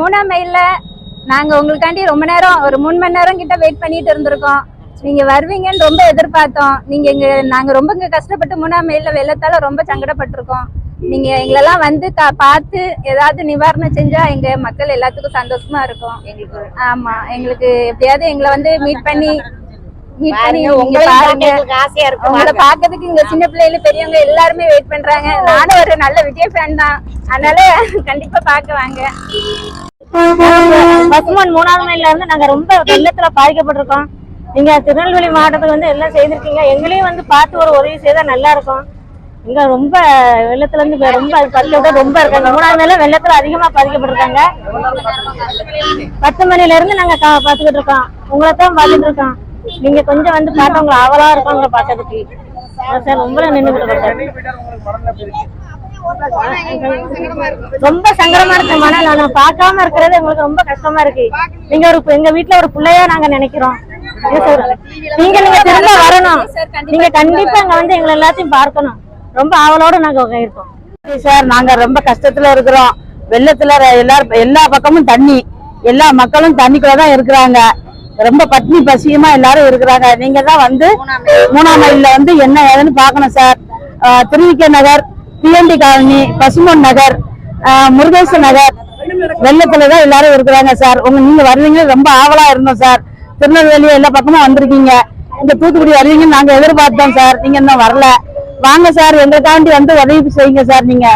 மூணாம் மைல்ல நாங்க உங்களுக்காண்டி ரொம்ப நேரம் ஒரு மூணு மணி நேரம் கிட்ட வெயிட் பண்ணிட்டு இருந்திருக்கோம். நீங்க வருவீங்கன்னு ரொம்ப எதிர்பார்த்தோம். நீங்க இங்க நாங்க ரொம்ப இங்க கஷ்டப்பட்டு மூணாம் மைல்ல வெள்ளத்தால ரொம்ப சங்கடப்பட்டிருக்கோம். நீங்க எங்களெல்லாம் வந்து பார்த்து ஏதாவது நிவாரணம் செஞ்சா எங்க மக்கள் எல்லாத்துக்கும் சந்தோஷமா இருக்கும். எங்களுக்கு ஆமா எங்களுக்கு எப்படியாவது எங்களை வந்து மீட் பண்ணி மீட் பண்ணி பாருங்க நீங்க உங்களை ஆசையா இருக்கு உங்களை. பாக்கிறதுக்கு இங்க சின்ன பிள்ளைல பெரியவங்க எல்லாருமே வெயிட் பண்றாங்க. நானும் ஒரு நல்ல விஜய் ஃபேன் தான். அதனால கண்டிப்பா பார்க்க வாங்க. பசுமன் மூணாவது மைல்ல இருந்து நாங்க ரொம்ப வெள்ளத்துல பாதிக்கப்பட்டிருக்கோம். நீங்க திருநெல்வேலி மாவட்டத்துக்கு வந்து எல்லாம் செய்திருக்கீங்க. எங்களையும் வந்து பார்த்து ஒரு உதவி செய்தா நல்லா இருக்கும். இங்க ரொம்ப வெள்ளத்துல இருந்து ரொம்ப பத்து ரொம்ப இருக்காங்க மூணாவது மைல வெள்ளத்துல அதிகமா பாதிக்கப்பட்டிருக்காங்க. பத்து மணில இருந்து நாங்க பாத்துக்கிட்டு இருக்கோம். உங்களை தான் பாத்துட்டு இருக்கோம். நீங்க கொஞ்சம் வந்து பார்த்தவங்க ஆவலா இருக்கும் சார் ரொம்ப நின்று ரொம்ப சங்கடமா இருக்கு மனநல நான் பார்க்காம இருக்கிறது எங்களுக்கு ரொம்ப கஷ்டமா இருக்கு. நீங்க ஒரு எங்க வீட்டுல ஒரு பிள்ளையா நாங்க நினைக்கிறோம். நீங்க நீங்க திரும்ப வரணும். நீங்க கண்டிப்பா இங்க வந்து எங்களை எல்லாத்தையும் பார்க்கணும். ரொம்ப ஆவலோட நாங்க இருக்கோம். சார் நாங்க ரொம்ப கஷ்டத்துல இருக்கிறோம். வெள்ளத்துல எல்லா எல்லா பக்கமும் தண்ணி. எல்லா மக்களும் தண்ணிக்குள்ளதான் இருக்கிறாங்க. ரொம்ப பட்னி பசியமா எல்லாரும் இருக்கிறாங்க. நீங்க தான் வந்து மூணாம் மைல்ல வந்து என்ன ஏதுன்னு பார்க்கணும் sir. Thiruvika Nagar P N T colony Pasuman Nagar Murugesa நகர் வெள்ளத்துலதான் எல்லாரும் இருக்கிறாங்க சார். உங்க நீங்க வருவீங்க ரொம்ப ஆவலா இருந்தோம் சார். திருநெல்வேலி எல்லா பக்கமும் வந்திருக்கீங்க. இந்த தூத்துக்குடி வருவீங்கன்னு நாங்க எதிர்பார்த்தோம் சார். நீங்க இன்னும் வரல. வாங்க சார். எங்களுக்காண்டி வந்து உதவி செய்யுங்க சார் நீங்க.